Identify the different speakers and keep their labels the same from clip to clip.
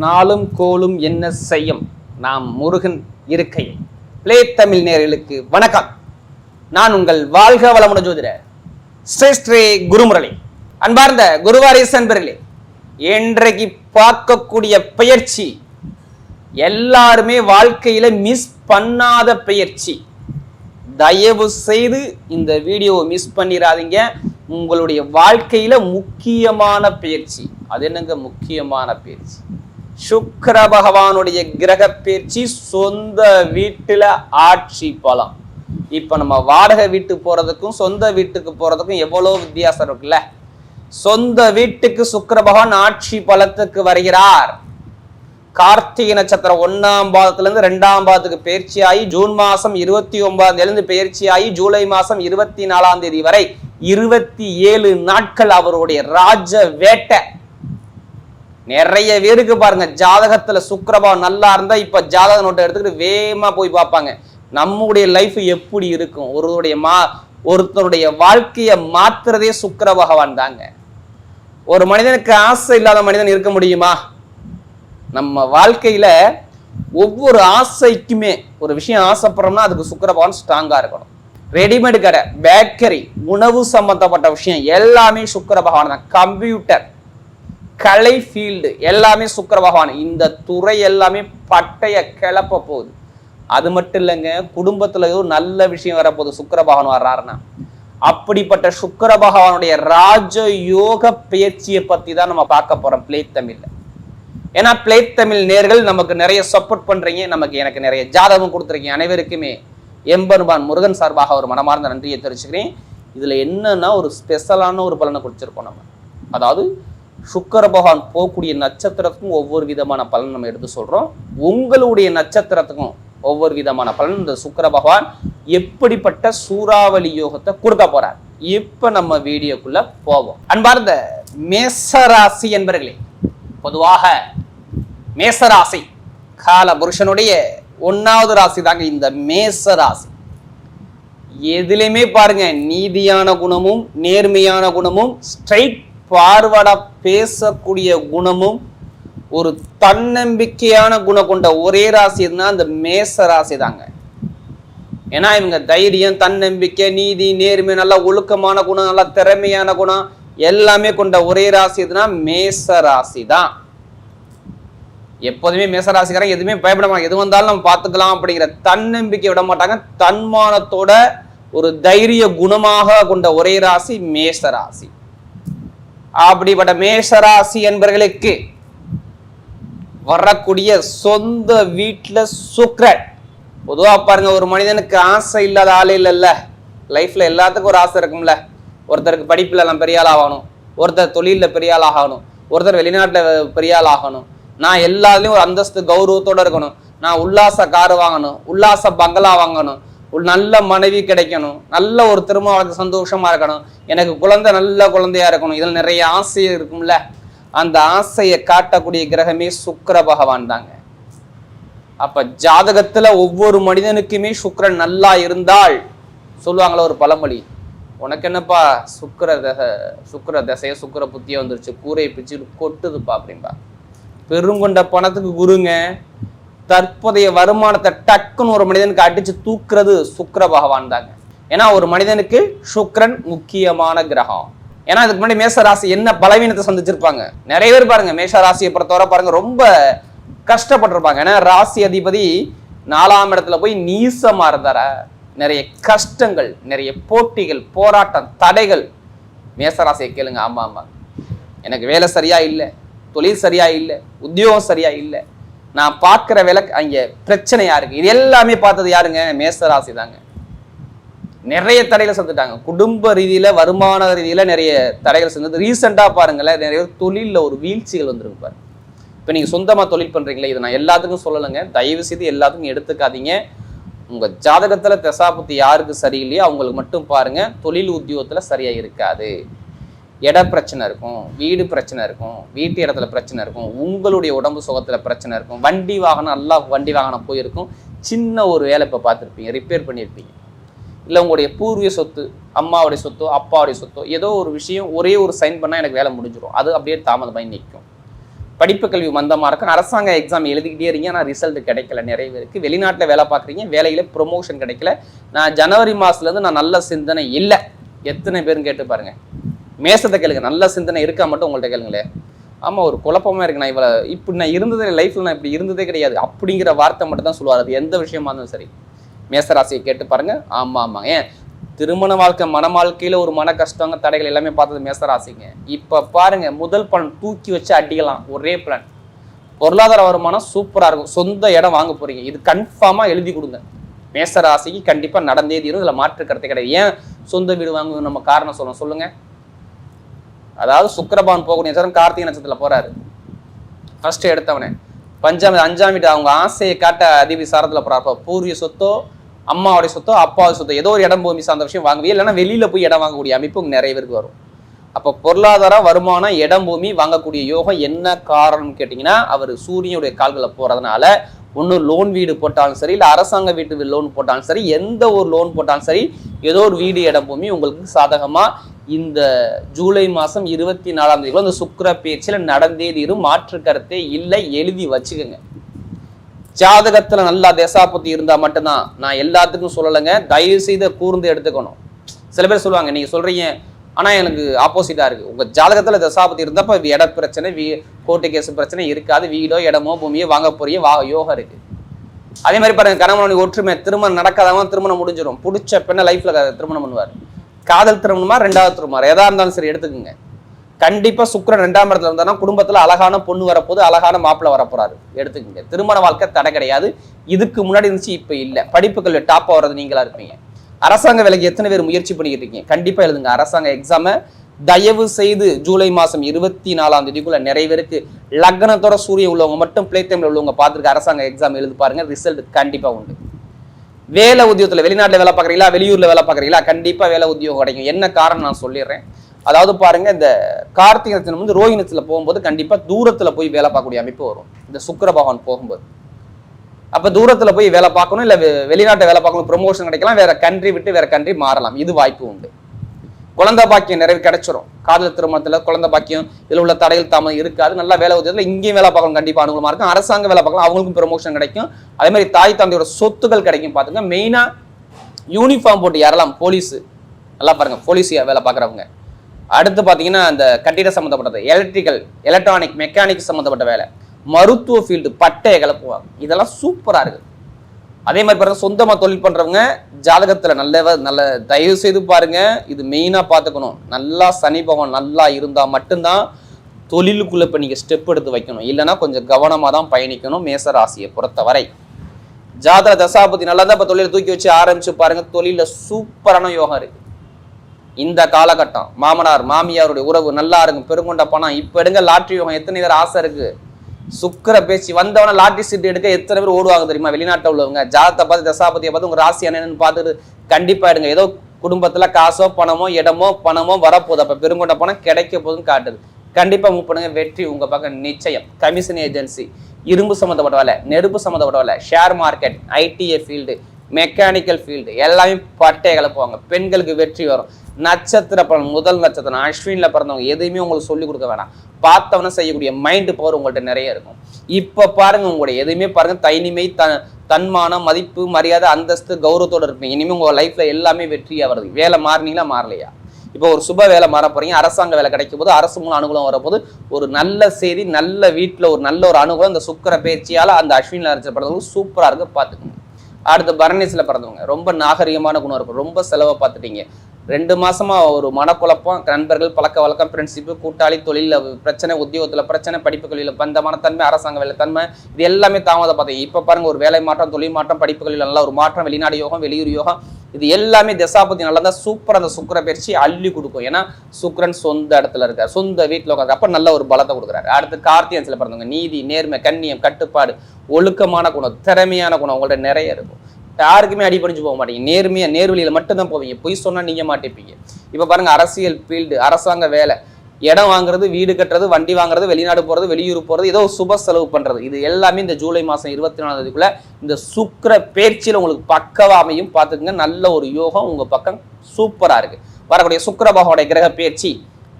Speaker 1: நாளும் கோலும் என்ன செய்யும்? நாம் முருகன் இருக்கையில். பிளே தமிழ் நேர்களுக்கு வணக்கம். நான் உங்கள் வாழ்க வளமுடன் ஜோதிட ஸ்ரீ ஸ்ரீ குருமுரளி. அன்பார்ந்த குருவாரீஸ் அன்பர்களே இன்றைக்கு பார்க்கக்கூடிய பயிற்சி எல்லாருமே வாழ்க்கையில மிஸ் பண்ணாத பயிற்சி தயவு செய்து இந்த வீடியோவை மிஸ் பண்ணிடாதீங்க உங்களுடைய வாழ்க்கையில முக்கியமான பயிற்சி அது என்னங்க முக்கியமான பயிற்சி சுக்கர பகவானுடைய கிரக பயிற்சி சொந்த வீட்டுல ஆட்சி பலம். இப்ப நம்ம வாடகை வீட்டுக்கு போறதுக்கும் சொந்த வீட்டுக்கு போறதுக்கும் எவ்வளவு வித்தியாசம் இருக்குல்ல? சொந்த வீட்டுக்கு சுக்கர பகவான் ஆட்சி பலத்துக்கு வருகிறார். கார்த்திகை நட்சத்திரம் ஒன்னாம் பாதத்துல இருந்து ரெண்டாம் பாதத்துக்கு பயிற்சி ஆகி ஜூன் மாசம் இருபத்தி ஒன்பதாம் தேதி பயிற்சி ஆகி ஜூலை மாசம் இருபத்தி நாலாம் தேதி வரை இருபத்தி ஏழு நாட்கள் அவருடைய ராஜ வேட்டை. நிறைய பேருக்கு பாருங்க ஜாதகத்துல சுக்கரபாவம் நல்லா இருந்தா இப்ப ஜாதக நோட்டை எடுத்துக்கிட்டு வேகமா போய் பார்ப்பாங்க. நம்முடைய லைஃப் எப்படி இருக்கும்? ஒருவருடைய மா ஒருத்தருடைய வாழ்க்கையை மாத்துறதே சுக்கர பகவான் தாங்க. ஒரு மனிதனுக்கு ஆசை இல்லாத மனிதன் இருக்க முடியுமா? நம்ம வாழ்க்கையில ஒவ்வொரு ஆசைக்குமே ஒரு விஷயம் ஆசைப்படுறோம்னா அதுக்கு சுக்கர பகவான் ஸ்ட்ராங்கா இருக்கணும். ரெடிமேட் கடை பேக்கரி உணவு சம்பந்தப்பட்ட விஷயம் எல்லாமே சுக்கர பகவான் தான். கம்ப்யூட்டர் கலை ஃபீல்டு எல்லாமே சுக்கர பகவான். இந்த துறை எல்லாமே பட்டைய கிளப்ப போகுது. அது மட்டும் இல்லைங்க குடும்பத்துல ஏதோ நல்ல விஷயம் வரப்போகுது சுக்கர பகவான் வர்றாருன்னா. அப்படிப்பட்ட சுக்கர பகவானுடைய ராஜ யோக பயிற்சியை பத்தி தான் நம்ம பார்க்க போறோம் பிளே தமிழ்ல ஏன்னா பிளே தமிழ் நேர்கள் நமக்கு நிறைய சப்போர்ட் பண்றீங்க நமக்கு எனக்கு நிறைய ஜாதகம் கொடுத்துருக்கீங்க அனைவருக்குமே. எம்பெருமான் முருகன் சார்பாக ஒரு மனமார்ந்த நன்றியை தெரிவிச்சுக்கிறேன். இதுல என்னன்னா ஒரு ஸ்பெஷலான ஒரு பலனை கொடுத்துருக்கோம் நம்ம. அதாவது சுக்கர பகவான் போகக்கூடிய நட்சத்திரத்துக்கும் ஒவ்வொரு விதமான பலன் நம்ம எடுத்து சொல்றோம். உங்களுடைய நட்சத்திரத்துக்கும் ஒவ்வொரு விதமான பலன். இந்த சுக்கர பகவான் எப்படிப்பட்ட சூறாவளி யோகத்தை கொடுக்க போறார்? இப்ப நம்ம வீடியோக்குள்ள போவோம். அன்பார்ந்த மேசராசி என்பர்களே பொதுவாக மேசராசி கால புருஷனுடைய ஒன்னாவது ராசி தாங்க இந்த மேசராசி. எதுலையுமே பாருங்க நீதியான குணமும் நேர்மையான குணமும் ஸ்ட்ரைட் பார்வர்டா பேசக்கூடிய குணமும் ஒரு தன்னம்பிக்கையான குணம் கொண்ட ஒரே ராசி எதுனா அந்த மேச ராசி தாங்க ஏன்னா இவங்க தைரியம் தன்னம்பிக்கை நீதி நேர்மை நல்ல ஒழுக்கமான குணம் நல்ல திறமையான குணம் எல்லாமே கொண்ட ஒரே ராசி எதுனா மேச ராசி தான் எப்போதுமே மேசராசிக்காரங்க எதுவுமே பயப்பட மாட்டாங்க. எது வந்தாலும் நம்ம பார்த்துக்கலாம் அப்படிங்கிற தன்னம்பிக்கை விட மாட்டாங்க. தன்மானத்தோட ஒரு தைரிய குணமாக கொண்ட ஒரே ராசி மேச ராசி. அப்படிப்பட்ட மேஷராசி என்பவர்களுக்கு வரக்கூடிய சொந்த வீட்டில் சுக்ரன் பொதுவாக பாருங்க ஒரு மனிதனுக்கு ஆசை இல்லாத ஆளே இல்லைல்ல லைஃப்ல எல்லாத்துக்கும் ஒரு ஆசை இருக்கும்ல. ஒருத்தருக்கு படிப்பில் நான் பெரிய ஆள் ஆகணும். ஒருத்தர் தொழிலில் பெரிய ஆள் ஆகணும். ஒருத்தர் வெளிநாட்டில் பெரிய ஆள் ஆகணும். நான் எல்லாத்துலேயும் ஒரு அந்தஸ்து கௌரவத்தோடு இருக்கணும். நான் உல்லாச கார் வாங்கணும். உல்லாச பங்களா வாங்கணும். ஒரு நல்ல மனைவி கிடைக்கணும். நல்ல ஒரு திருமண வாழ்க்கை சந்தோஷமா இருக்கணும். எனக்கு குழந்தை நல்ல குழந்தையா இருக்கணும். இதில் நிறைய ஆசை இருக்கும்ல. அந்த ஆசையை காட்டக்கூடிய கிரகமே சுக்கர பகவான் தாங்க. அப்ப ஜாதகத்துல ஒவ்வொரு மனிதனுக்குமே சுக்கரன் நல்லா இருந்தால் சொல்லுவாங்களா ஒரு பழமொழி உனக்கு என்னப்பா சுக்கர தசை சுக்கர தசைய சுக்கிர புத்திய வந்துருச்சு? கூரையை பிச்சு கொட்டுதுப்பா அப்படின்பா பெருங்கொண்ட பணத்துக்கு குருங்க. தற்போதைய வருமானத்தை டக்குன்னு ஒரு மனிதனுக்கு அடிச்சு தூக்குறது சுக்கர பகவான் தாங்க. ஏன்னா ஒரு மனிதனுக்கு சுக்கிரன் முக்கியமான கிரகம். ஏன்னா இதுக்கு முன்னாடி மேச ராசி என்ன பலவீனத்தை சந்திச்சிருப்பாங்க? நிறைய பேர் பாருங்க மேஷ ராசியை பொறுத்தவரை பாருங்க ரொம்ப கஷ்டப்பட்டிருப்பாங்க. ஏன்னா ராசி அதிபதி நாலாம் இடத்துல போய் நீசமா இருந்தார. நிறைய கஷ்டங்கள் நிறைய போட்டிகள் போராட்டம் தடைகள். மேசராசியை கேளுங்க ஆமா ஆமா. எனக்கு வேலை சரியா இல்லை தொழில் சரியா இல்லை உத்தியோகம் சரியா இல்லை நான் பார்க்குற விளக்கு அங்க பிரச்சனையா இருக்கு இது எல்லாமே பார்த்தது யாருங்க? மேசராசி தாங்க நிறைய தடைகளை சந்துட்டாங்க. குடும்ப ரீதியில வருமான ரீதியில நிறைய தடைகள் சந்தது ரீசெண்டா பாருங்களேன் நிறைய தொழிலில் ஒரு வீழ்ச்சிகள் வந்திருக்கு பாருங்க. இப்போ நீங்க சொந்தமா தொழில் பண்றீங்களே இது நான் எல்லாத்துக்கும் சொல்லலைங்க. தயவு செய்து எல்லாத்துக்கும் எடுத்துக்காதீங்க. உங்க ஜாதகத்துல தசாபுத்தி யாருக்கு சரியில்லையோ அவங்களுக்கு மட்டும் பாருங்க. தொழில் உத்தியோகத்துல சரியா இருக்காது. இட பிரச்சனை இருக்கும் வீடு பிரச்சனை இருக்கும் வீட்டு இடத்துல பிரச்சனை இருக்கும் உங்களுடைய உடம்பு சுகத்தில் பிரச்சனை இருக்கும் வண்டி வாகனம் நல்லா வண்டி வாகனம் போயிருக்கும். சின்ன ஒரு வேலை இப்போ பார்த்துருப்பீங்க ரிப்பேர் பண்ணியிருப்பீங்க. இல்லை உங்களுடைய பூர்வீக சொத்து அம்மாவுடைய சொத்தோ அப்பாவுடைய சொத்தோ ஏதோ ஒரு விஷயம் ஒரே ஒரு சைன் பண்ணால் எனக்கு வேலை முடிஞ்சிடும் அது அப்படியே தாமதமாகி நிற்கும். படிப்பு கல்வி மந்தமாக இருக்கும் அரசாங்க எக்ஸாம் எழுதிக்கிட்டே இருக்கீங்க ஆனால் ரிசல்ட் கிடைக்கல. நிறைய பேருக்கு வெளிநாட்டில் வேலை பார்க்குறீங்க. வேலையில் ப்ரொமோஷன் கிடைக்கல. நான் ஜனவரி மாதத்துலேருந்து நான் நல்ல சிந்தனை இல்லை. எத்தனை பேரும் கேட்டு பாருங்கள் மேசத்தை கேளுங்க. நல்ல சிந்தனை இருக்கா மட்டும் உங்கள்கிட்ட கேளுங்களேன் ஆமாம் ஒரு குழப்பமா இருக்கு. நான் இவ்வளோ இப்படி நான் இருந்ததே லைஃப்பில் நான் இப்படி இருந்ததே கிடையாது. அப்படிங்கிற வார்த்தை மட்டும் தான் சொல்லுவார். அது எந்த விஷயமா இருந்தாலும் சரி. மேசராசியை கேட்டு பாருங்கள் ஆமாம் ஆமாம் ஏன்? திருமண வாழ்க்கை மன வாழ்க்கையில் ஒரு மன கஷ்டங்க தடைகள் எல்லாமே பார்த்தது மேசராசிங்க. இப்போ பாருங்கள் முதல் பலன் தூக்கி வச்சு அடிக்கலாம். ஒரே பிளான் பொருளாதார வருமானம் சூப்பராக இருக்கும். சொந்த இடம் வாங்க போகிறீங்க இது கன்ஃபார்மாக எழுதி கொடுங்க. மேசராசிக்கு கண்டிப்பாக நடந்தே தீரும். இதில் மாற்று கருத்து கிடையாது. ஏன்? சொந்த வீடு வாங்குவது நம்ம காரணம் சொல்லணும் சொல்லுங்கள் அதாவது சுக்கரபான் போகக்கூடிய நேரம் கார்த்திகை நட்சத்திரத்தில் போறாரு. ஃபர்ஸ்ட் எடுத்தவனே. பஞ்சாம் அஞ்சாம் வீட்டு அவங்க ஆசையை காட்ட அதிபதி சாரத்தில் போறாரு. பூர்வீக சொத்தோ அம்மாவுடைய சொத்தோ அப்பாவுடைய சொத்தோ ஏதோ ஒரு இடம் பூமி சார்ந்த விஷயம் வாங்குவீங்க இல்லைன்னா வெளியில போய் இடம் வாங்கக்கூடிய அமைப்பு நிறைய பேருக்கு வரும். அப்போ பொருளாதார வருமானம் இடம் பூமி வாங்கக்கூடிய யோகம் என்ன காரணம்னு கேட்டிங்கன்னா அவர் சூரியனுடைய கால்களை போகிறதுனால ஒன்று லோன் வீடு போட்டாலும் சரி இல்லை அரசாங்க வீட்டு லோன் போட்டாலும் சரி எந்த ஒரு லோன் போட்டாலும் சரி ஏதோ ஒரு வீடு இடம் பூமி உங்களுக்கு சாதகமாக இந்த ஜூலை மாதம் இருபத்தி நாலாம் தேதி அந்த சுக்கிர பேச்சில் நடந்தே தீரும். மாற்று கருத்தே இல்லை. எழுதி வச்சுக்கோங்க. ஜாதகத்தில் நல்லா தேசாபத்தி இருந்தால் மட்டும்தான். நான் எல்லாத்துக்கும் சொல்லலைங்க. தயவு செய்து கூர்ந்து எடுத்துக்கணும். சில பேர் சொல்லுவாங்க நீங்கள் சொல்கிறீங்க ஆனால் எனக்கு ஆப்போசிட்டாக இருக்குது உங்கள் ஜாதகத்தில் தசாபத்தி இருந்தப்போ இட பிரச்சனை வீ கோர்ட்டு கேஸ் பிரச்சனை இருக்காது. வீடோ இடமோ பூமியோ வாங்க போறிய வா யோகம் இருக்குது அதே மாதிரி பாருங்கள் கணவனுடைய ஒற்றுமை திருமணம் நடக்காதவன் திருமணம் முடிஞ்சிடும் பிடிச்ச பெண்ணை லைஃப்பில் திருமணம் பண்ணுவார். காதல் திருமணமா ரெண்டாவது திருமணம்? எதா இருந்தாலும் சரி எடுத்துக்கோங்க. கண்டிப்பா சுக்கரன் ரெண்டாம் இடத்துல இருந்தானா குடும்பத்துல அழகான பொண்ணு வரப்போது அழகான மாப்பிள்ள வரப்போறாரு. எடுத்துக்கோங்க. திருமண வாழ்க்கை தடை கிடையாது. இதுக்கு முன்னாடி இருந்துச்சு இப்ப இல்ல. படிப்புகள் டாப்பா வர்றது நீங்களா இருப்பீங்க. அரசாங்க வேலைக்கு எத்தனை பேர் முயற்சி பண்ணிக்கிட்டு இருக்கீங்க? கண்டிப்பா எழுதுங்க. அரசாங்க எக்ஸாம தயவு செய்து ஜூலை மாசம் இருபத்தி நாலாம் தேதிக்குள்ள நிறைய பேருக்கு லக்னத்தோட சூரியன் உள்ளவங்க மட்டும் பிளே டைம்ல உள்ளவங்க பார்த்துருக்க அரசாங்க எக்ஸாம் எழுதி பாருங்க. ரிசல்ட் கண்டிப்பா உண்டு. வேலை உத்தியோகத்தில் வெளிநாட்டில் வேலை பார்க்குறீங்களா வெளியூரில் வேலை பார்க்குறீங்களா கண்டிப்பாக வேலை உத்தியோகம் கிடைக்கும். என்ன காரணம் நான் சொல்லிடுறேன். அதாவது பாருங்க இந்த கார்த்திகை நட்சத்திரம் வந்து ரோஹிணத்துல போகும்போது கண்டிப்பாக தூரத்தில் போய் வேலை பார்க்கக்கூடிய அமைப்பு வரும். இந்த சுக்கர பகவான் போகும்போது. அப்போ தூரத்தில் போய் வேலை பார்க்கணும் இல்லை வெளிநாட்டை வேலை பார்க்கணும் ப்ரொமோஷன் கிடைக்கலாம் வேற கண்ட்ரி விட்டு வேற கண்ட்ரி மாறலாம். இது வாய்ப்பு உண்டு. குழந்தை பாக்கியம் நிறைய கிடைச்சிரும். காதல் திருமணத்தில் குழந்தை பாக்கியம் இதில் உள்ள தடைகள் தாமதம் இருக்காது நல்லா வேலை உதவியில் இங்கேயும் வேலை பார்க்கணும் கண்டிப்பாக அனுகூலமாக இருக்கும். அரசாங்க வேலை பார்க்கலாம். அவங்களுக்கும் ப்ரொமோஷன் கிடைக்கும். அதே மாதிரி தாய் தந்தையோட சொத்துக்கள் கிடைக்கும். பார்த்துங்க மெயினாக யூனிஃபார்ம் போட்டு யாரெல்லாம் போலீஸு நல்லா பாருங்க போலீஸ் வேலை பார்க்குறவங்க. அடுத்து பார்த்தீங்கன்னா அந்த கட்டிட சம்மந்தப்பட்டது எலக்ட்ரிக்கல் எலக்ட்ரானிக் மெக்கானிக் சம்மந்தப்பட்ட வேலை. மருத்துவ ஃபீல்டு பட்டையை கிளப்புவாங்க இதெல்லாம் சூப்பராக இருக்குது அதே மாதிரி பாருங்க சொந்தமாக தொழில் பண்ணுறவங்க ஜாதகத்தில் நல்ல நல்ல தயவு செய்து பாருங்க. இது மெயினாக பார்த்துக்கணும். நல்லா சனி பகவான் நல்லா இருந்தால் மட்டும்தான் தொழிலுக்குள்ள இப்போ நீங்கள் ஸ்டெப் எடுத்து வைக்கணும். இல்லைன்னா கொஞ்சம் கவனமாக தான் பயணிக்கணும் மேச ராசியை பொறுத்தவரை. ஜாதக தசாபதி நல்லா தான் இப்போ தொழிலை தூக்கி வச்சு ஆரம்பிச்சு பாருங்க. தொழிலில் சூப்பரான யோகம் இருக்கு. இந்த காலகட்டம் மாமனார் மாமியாருடைய உறவு நல்லா இருக்கும். பெருங்கொண்ட பணம். இப்ப எடுங்க லாட்ரி யோகம். எத்தனை பேர் ஆசை இருக்கு? சுக்கிர பேச்சு வந்தவன லாட்டரி சீட் எடுக்க எத்தனை பேர் ஓடுவாங்க தெரியுமா? வெளிநாட்டில் உள்ளவங்க. ஜாதத்தை பார்த்து தசாபதியை பார்த்து உங்க ராசி என்னன்னு பார்த்துட்டு கண்டிப்பா எடுங்க. ஏதோ குடும்பத்துல காசோ பணமோ இடமோ பணமோ வரப்போகுது. அப்ப பெருங்கொண்ட பணம் கிடைக்க போதுன்னு காட்டுது. கண்டிப்பா மூவ் பண்ணுங்க. வெற்றி உங்க பக்கம் நிச்சயம். கமிஷன் ஏஜென்சி இரும்பு சம்மந்தப்பட்ட வேலை நெருப்பு சம்மந்தப்பட்ட வேலை share market ITA field mechanical field எல்லாமே பட்டையை கிளப்புவாங்க பெண்களுக்கு வெற்றி வரும். நட்சத்திர பலன் முதல் நட்சத்திரம். அஸ்வினில் பிறந்தவங்க எதையுமே உங்களுக்கு சொல்லிக் கொடுக்க வேணாம். பார்த்தவன செய்யக்கூடிய மைண்டு பவர் உங்கள்கிட்ட நிறைய இருக்கும். இப்போ பாருங்க உங்களுடைய எதுவுமே பாருங்க தனிமை த தன்மானம் மதிப்பு மரியாதை அந்தஸ்து கௌரவத்தோட இருப்பீங்க. இனிமேல் உங்கள் லைஃப்பில் எல்லாமே வெற்றியாக வருது வேலை மாறினீங்களா மாறலையா? இப்போ ஒரு சுப வேலை மாற போறீங்க அரசாங்க வேலை கிடைக்கும் போது அரசு மூலம் அனுகூலம் வரப்போது ஒரு நல்ல செய்தி நல்ல வீட்டில் ஒரு நல்ல ஒரு அனுகூலம் இந்த சுக்கர பேச்சியால அந்த அஸ்வினில் அரைச்ச படத்துக்கு சூப்பரா இருக்கு பார்த்துக்கணும் அடுத்து பரணிஸில் பிறந்தவங்க. ரொம்ப நாகரிகமான குணம் இருக்கும். ரொம்ப செலவை பார்த்துட்டீங்க. ரெண்டு மாசமா ஒரு மனக்குழப்பம் நண்பர்கள் பழக்க வழக்கம் ஃப்ரெண்ட்ஷிப்பு கூட்டாளி தொழிலில் பிரச்சனை உத்தியோகத்தில் பிரச்சனை படிப்பு கல்வியில பந்தமான தன்மை அரசாங்க வேலை தன்மை இது எல்லாமே தாமதம் பார்த்தீங்க. இப்போ பாருங்க ஒரு வேலை மாற்றம் தொழில் மாற்றம் படிப்பு நல்ல ஒரு மாற்றம் வெளிநாடு யோகம் வெளியூர் யோகம் இது எல்லாமே தசாபதி நல்லா தான் சூப்பர் அந்த சுக்கிர பயிற்சி அள்ளி கொடுக்கும். ஏன்னா சுக்கரன் சொந்த இடத்துல இருக்கார். சொந்த வீட்டில் உட்காந்து அப்போ நல்ல ஒரு பலத்தை கொடுக்குறாரு. அடுத்து கார்த்தியன்ஸ்ல பிறந்தவங்க நீதி நேர்மை கண்ணியம் கட்டுப்பாடு ஒழுக்கமான குணம் திறமையான குணம் உங்கள்ட்ட நிறைய இருக்கும். யாருக்குமே அடிபணிஞ்சு போக மாட்டீங்க. நேர்மையாக நேர்வழியில் மட்டும்தான் போவீங்க. பொய் சொன்னால் நீங்க மாட்டிப்பீங்க. இப்போ பாருங்க அரசியல் ஃபீல்டு அரசாங்க வேலை. இடம் வாங்குறது வீடு கட்டுறது வண்டி வாங்குறது வெளிநாடு போகிறது வெளியூர் போகிறது ஏதோ சுப செலவு பண்ணுறது இது எல்லாமே இந்த ஜூலை மாதம் இருபத்தி நாலாந்தேதிக்குள்ளே இந்த சுக்கர பேச்சில் உங்களுக்கு பக்கவாக அமையும். பார்த்துக்குங்க நல்ல ஒரு யோகம் உங்கள் பக்கம் சூப்பராக இருக்குது வரக்கூடிய சுக்கிர கிரக பேச்சு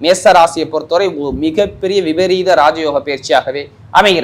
Speaker 1: மேச ராசியை பொறுத்தவரை மிகப்பெரிய விபரீத ராஜயோக பயிற்சியாகவே அமைகிறது.